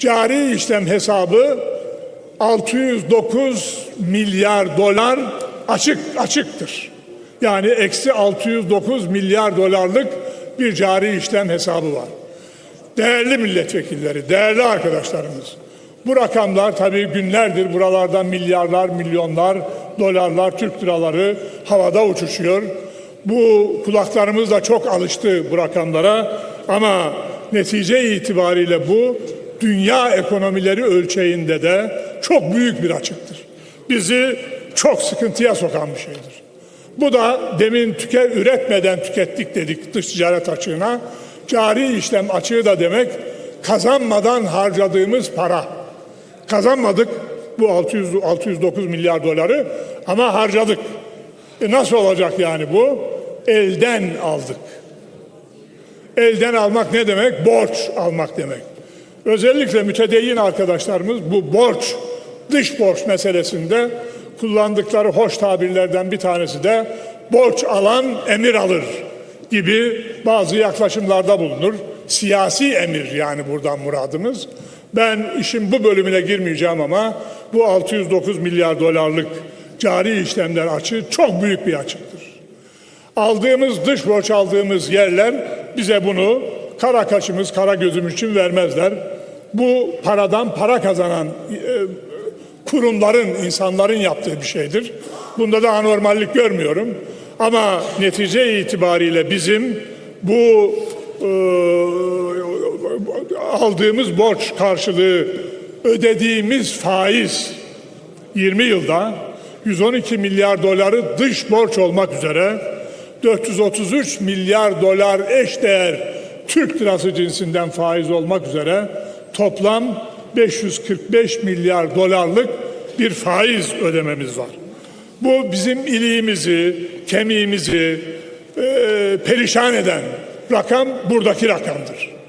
Cari işlem hesabı 609 milyar dolar açık açıktır. Yani eksi 609 milyar dolarlık bir cari işlem hesabı var. Değerli milletvekilleri, değerli arkadaşlarımız. Bu rakamlar tabii günlerdir buralardan milyarlar, milyonlar, dolarlar, Türk liraları havada uçuşuyor. Bu kulaklarımız da çok alıştı bu rakamlara ama netice itibariyle bu dünya ekonomileri ölçeğinde de çok büyük bir açıktır. Bizi çok sıkıntıya sokan bir şeydir. Bu da demin tüke üretmeden tükettik dedik dış ticaret açığına. Cari işlem açığı da demek kazanmadan harcadığımız para. Kazanmadık bu 600 609 milyar doları ama harcadık. E nasıl olacak yani bu? Elden aldık. Elden almak ne demek? Borç almak demek. Özellikle mütedeyyin arkadaşlarımız bu borç, dış borç meselesinde kullandıkları hoş tabirlerden bir tanesi de borç alan emir alır gibi bazı yaklaşımlarda bulunur. Siyasi emir yani buradan muradımız. Ben işin bu bölümüne girmeyeceğim ama bu 609 milyar dolarlık cari işlemler açığı çok büyük bir açıktır. Aldığımız dış borç aldığımız yerler bize bunu kara kaşımız, kara gözümüz için vermezler. Bu paradan para kazanan e, kurumların, insanların yaptığı bir şeydir. Bunda da anormallik görmüyorum. Ama netice itibariyle bizim bu e, aldığımız borç karşılığı ödediğimiz faiz 20 yılda 112 milyar doları dış borç olmak üzere 433 milyar dolar eşdeğer Türk lirası cinsinden faiz olmak üzere toplam 545 milyar dolarlık bir faiz ödememiz var. Bu bizim iliğimizi, kemiğimizi e, perişan eden rakam buradaki rakamdır.